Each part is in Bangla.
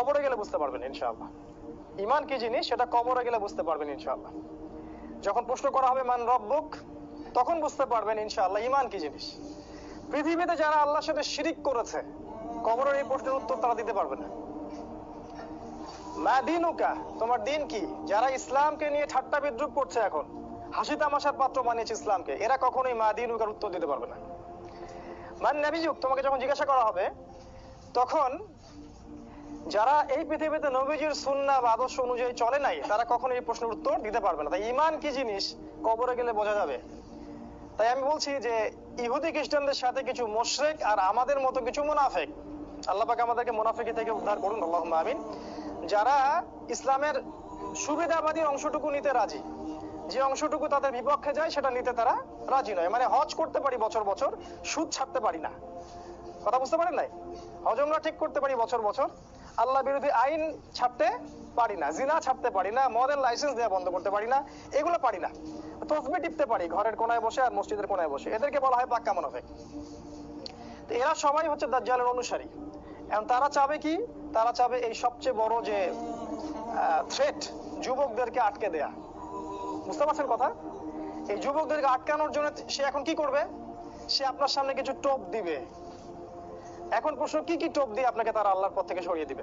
কবরে গেলে বুঝতে পারবেন, ইনশাআল্লাহ। ইমান কি জিনিস? সেটা কবরে গেলে বুঝতে পারবেন, ইনশাআল্লাহ। যখন প্রশ্ন করা হবে, মান রব্বুক? তখন বুঝতে পারবেন, ইনশাআল্লাহ ইমান কি জিনিস? পৃথিবীতে যারা আল্লাহর সাথে শিরিক করেছে, কবরের এই প্রশ্নের উত্তর তারা দিতে পারবে না। মা তোমার দিন কি? যারা ইসলামকে নিয়ে ঠাট্টা বিদ্রুপ করছে এখন, হাসি তামাশার পাত্র বানিয়েছে ইসলামকে, এরা কখনোই মা দিনুকার উত্তর দিতে পারবে না। মান নাবিযুক? তোমাকে যখন জিজ্ঞাসা করা হবে, তখন যারা এই পৃথিবীতে নবীজির সুন্না বা আদর্শ অনুযায়ী চলে নাই, তারা কখনো এই প্রশ্নের উত্তর দিতে পারবে না। তাই ইমান কি জিনিস? কবরে গেলে বোঝা যাবে। তাই আমি বলছি যে, ইহুদি খ্রিস্টানদের সাথে কিছু মোশরেক আর আমাদের মতো কিছু মুনাফেক, আল্লাহ আমাদেরকে মুনাফিকি থেকে উদ্ধার করুন আল্লাহ আমিন, যারা ইসলামের সুবিধাবাদী অংশটুকু নিতে রাজি, যে অংশটুকু তাদের বিপক্ষে যায়, সেটা নিতে তারা রাজি নয়। মানে হজ করতে পারি বছর বছর, সুদ ছাড়তে পারি না। কথা বুঝতে পারেন নাই? হজ আমরা ঠিক করতে পারি বছর বছর আল্লাহ বিরোধী আইন ছাড়তে পারি না, জিনা ছাড়তে পারি না মদের লাইসেন্স দেওয়া বন্ধ করতে পারি না, এগুলো পারি না। তসবি টিপতে পারি, ঘরের কোনায় বসে আর মসজিদের কোনায় বসে। এদেরকে বলা হয় পাক্কা মুনাফিক। এরা সবাই হচ্ছে দাজ্জালের অনুসারী। এখন তারা চাবে কি? তারা চাবে এই সবচেয়ে বড় যে থ্রেট যুবকদেরকে আটকে দেয়া। বুঝতে পারছেন কথা? এই যুবকদেরকে আটকানোর জন্য সে এখন কি করবে? সে আপনার সামনে কিছু টোপ দিবে। এখন প্রশ্ন, কি কি টোপ দিয়ে আপনাকে তারা আল্লাহর পথ থেকে সরিয়ে দিবে?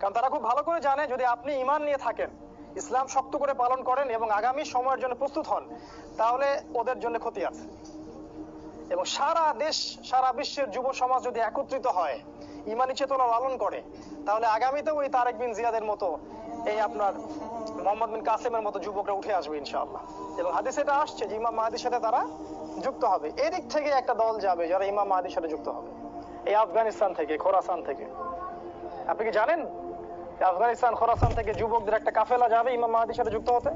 কারণ তারা খুব ভালো করে জানে, যদি আপনি ইমান নিয়ে থাকেন, ইসলাম শক্ত করে পালন করেন এবং আগামী সময়ের জন্য প্রস্তুত হন, তাহলে ওদের জন্য ক্ষতি আছে। এবং সারা দেশ, সারা বিশ্বের যুব সমাজ যদি একত্রিত হয়, ইমানি চেতনা লালন করে, তাহলে আগামীতেও ওই তারেক বিন জিয়াদের মতো, এই আপনার মোহাম্মদ বিন কাসেমের মতো যুবকরা উঠে আসবে ইনশাআল্লাহ। এবং হাদিস এটা আসছে যে ইমাম মাহাদির সাথে তারা যুক্ত হবে। এদিক থেকে একটা দল যাবে যারা ইমাম মাহাদির সাথে যুক্ত হবে। এই আফগানিস্তান থেকে, খোরাসান থেকে। আপনি কি জানেন? আফগানিস্তান, খোরাসান থেকে যুবকদের একটা কাফেলা যাবে ইমাম মাহাদির সাথে যুক্ত হতে?